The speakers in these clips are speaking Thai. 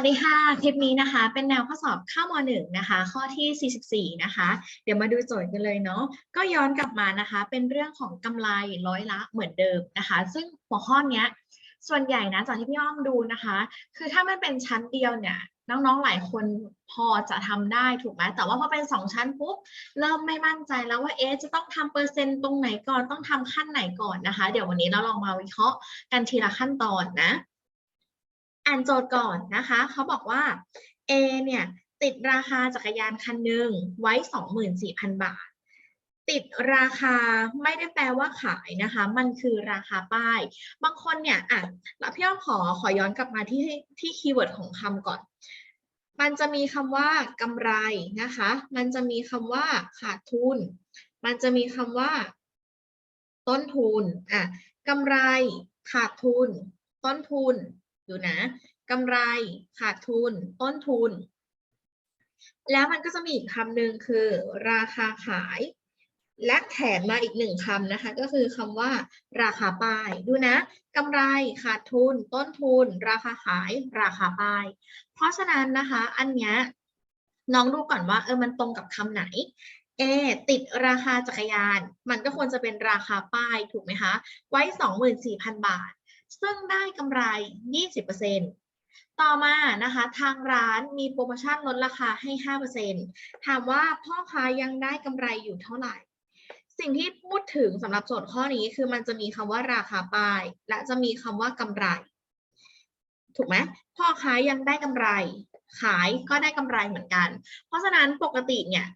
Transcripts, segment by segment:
วัสดีค่ะ คลิปนี้นะคะ เป็นแนวข้อสอบข้ามหนึ่งนะคะ ข้อที่ 44 นะคะ เดี๋ยวมาดูโจทย์กันเลยเนาะ ก็ย้อนกลับมานะคะ เป็นเรื่องของกำไรร้อยละเหมือนเดิมนะคะ ซึ่งหัวข้อเนี้ย ส่วนใหญ่นะจากที่พี่อ้อมดูนะคะ คือถ้ามันเป็นชั้นเดียวเนี่ย น้องๆ หลายคนพอจะทำได้ถูกไหม แต่ว่าพอเป็นสองชั้นปุ๊บ เริ่มไม่มั่นใจแล้วว่าเอ๊จะต้องทำเปอร์เซ็นต์ตรงไหนก่อน ต้องทำขั้นไหนก่อนนะคะ เดี๋ยววันนี้เราลองมาวิเคราะห์กันทีละขั้นตอนนะ อ่านโจทย์ก่อนนะคะ เขาบอกว่า A เนี่ยติดราคาจักรยานคันหนึ่งไว้ 24,000 บาท ติดราคาไม่ได้แปลว่าขายนะคะ มันคือราคาป้าย บางคนเนี่ยอะแล้วพี่อ้อมขอขอย้อนกลับมาที่ที่คีย์เวิร์ดของคำก่อน มันจะมีคำว่ากำไรนะคะ มันจะมีคำว่าขาดทุน มันจะมีคำว่า ต้นทุนอะกำไรขาดทุน ต้นทุน ดูนะกำไรขาดทุน ต้นทุน แล้วมันก็จะมีอีกคำหนึ่งคือ ราคาขาย และแถมมาอีกหนึ่งคำนะคะ ก็คือคำว่า ราคาป้าย ดูนะกำไรขาดทุน ต้นทุน ราคาขาย ราคาป้าย เพราะฉะนั้นนะคะ อันเนี้ยน้องดูก่อนว่าเออมันตรงกับคำไหน A ติดราคาจักรยาน มันก็ควรจะเป็นราคาป้ายถูกไหมคะ ไว้ 24,000 บาท ซึ่งได้กำไร 20%ต่อมานะคะทางร้านมีโปรโมชั่นลดราคาให้ 5%ถามว่าพ่อค้ายังได้กำไรอยู่เท่าไหร่ สิ่งที่พูดถึงสำหรับโจทย์ข้อนี้คือมันจะมีคำว่าราคาป้าย และจะมีคำว่ากำไร ถูกไหมพ่อค้ายังได้กำไร ขายก็ได้กำไรเหมือนกัน เพราะฉะนั้นปกติเนี่ย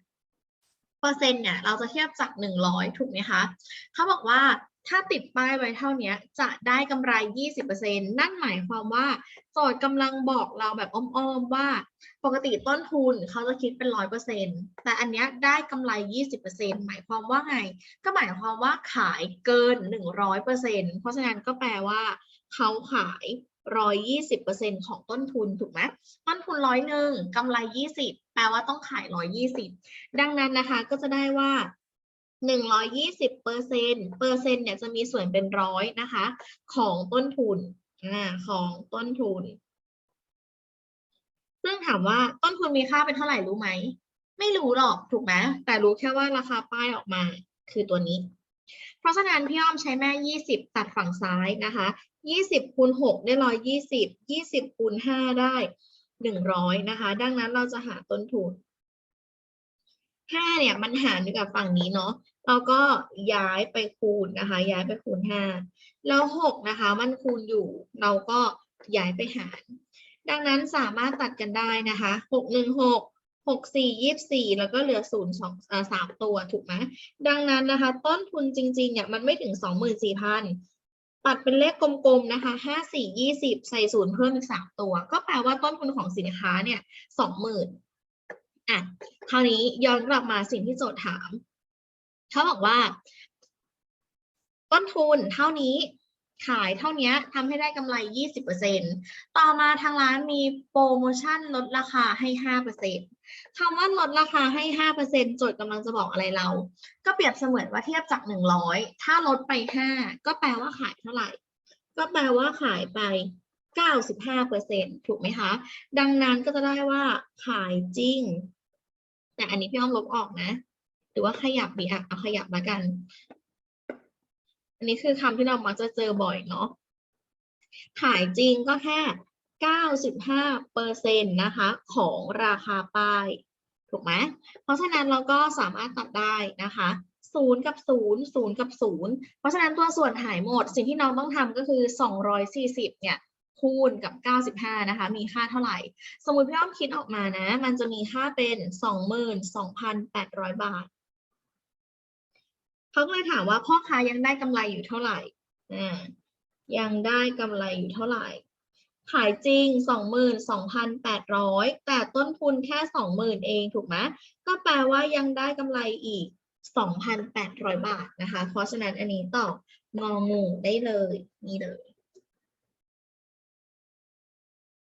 เปอร์เซ็นต์เนี่ยเราจะเทียบจาก 100 ถูกไหมคะ เขาบอกว่า ถ้าติดป้ายไว้เท่านี้จะได้กำไร 20%นั่นหมายความว่าโจทย์กำลังบอกเราแบบอ้อมๆว่า ปกติต้นทุนเขาจะคิดเป็น 100%แต่อันเนี้ยได้กำไร 20%หมายความว่าไง ก็หมายความว่าขายเกิน 100%เพราะฉะนั้นก็แปลว่าเขาขาย 120%ของต้นทุนถูกไหมต้นทุนร้อยหนึ่งกำไร 20 แปลว่าต้องขาย 120 ดังนั้นนะคะก็จะได้ว่า 120เปอร์เซ็นต์เปอร์เซ็นต์เนี่ยจะมีส่วนเป็นร้อยนะคะ ของต้นทุนอ่าของต้นทุน ซึ่งถามว่าต้นทุนมีค่าเป็นเท่าไหร่รู้ไหม ไม่รู้หรอกถูกไหมแต่รู้แค่ว่าราคาป้ายออกมา คือตัวนี้ เพราะฉะนั้นพี่อ้อมใช้แม่ 20 ตัดฝั่งซ้ายนะคะ 20คูณ6ได้120 20คูณ5ได้100นะคะ ดังนั้นเราจะหาต้นทุน 5เนี่ยมันหารอยู่กับฝั่งนี้เนาะเราก็ย้ายไปคูณนะคะ ย้ายไปคูณ5แล้ว6นะคะ มันคูณอยู่ เราก็ย้ายไปหาร ดังนั้นสามารถตัดกันได้นะคะ6 1 6 6 4 24แล้วก็เหลือ0 2อ่า3ตัวถูกไหมดังนั้นนะคะ ต้นทุนจริงๆเนี่ยมันไม่ถึง24,000ตัดเป็นเลขกลมๆนะคะ5 4 20ใส่ศูนย์เพิ่มอีก3ตัว ก็แปลว่าต้นทุนของสินค้าเนี่ย20,000อ่ อะคราวนี้ย้อนกลับมาสิ่งที่โจทย์ถาม เขาบอกว่า ต้นทุนเท่านี้ขายเท่านี้ทำให้ได้กำไร 20%ต่อมาทางร้านมีโปรโมชั่นลดราคาให้ 5%คำว่าลดราคาให้ 5%โจทย์กำลังจะบอกอะไรเรา ก็เปรียบเสมือนว่าเทียบจาก 100 ถ้าลดไป 5 ก็แปลว่าขายเท่าไหร่ ก็แปลว่าขายไป 95%ถูกไหมคะ ดังนั้นก็จะได้ว่าขายจริง แต่อันนี้พี่อ้อมลบออกนะ หรือว่าขยับดีอะเอาขยับมากัน อันนี้คือคำที่เรามักจะเจอบ่อยเนาะ ขายจริงก็แค่ 95เปอร์เซ็นต์นะคะ ของราคาป้าย ถูกไหม เพราะฉะนั้นเราก็สามารถตัดได้นะคะศูนย์กับศูนย์ศูนย์กับศูนย์เพราะฉะนั้นตัวส่วนหายหมด สิ่งที่น้องต้องทำก็คือ 240 เนี่ย คูณกับ 95 นะคะ มีค่าเท่าไหร่ สมมุติพี่อ้อมคิดออกมานะ มันจะมีค่าเป็น 22,800 บาท เขาก็เลยถามว่าพ่อค้ายังได้กำไรอยู่เท่าไหร่ยังได้กำไรอยู่เท่าไหร่ ขายจริง 22,800 แต่ต้นทุนแค่ 20,000 เองถูกไหมก็แปลว่ายังได้กำไรอีก 2,800 บาทนะคะ เพราะฉะนั้นอันนี้ตอบงองูได้เลย นี่เลย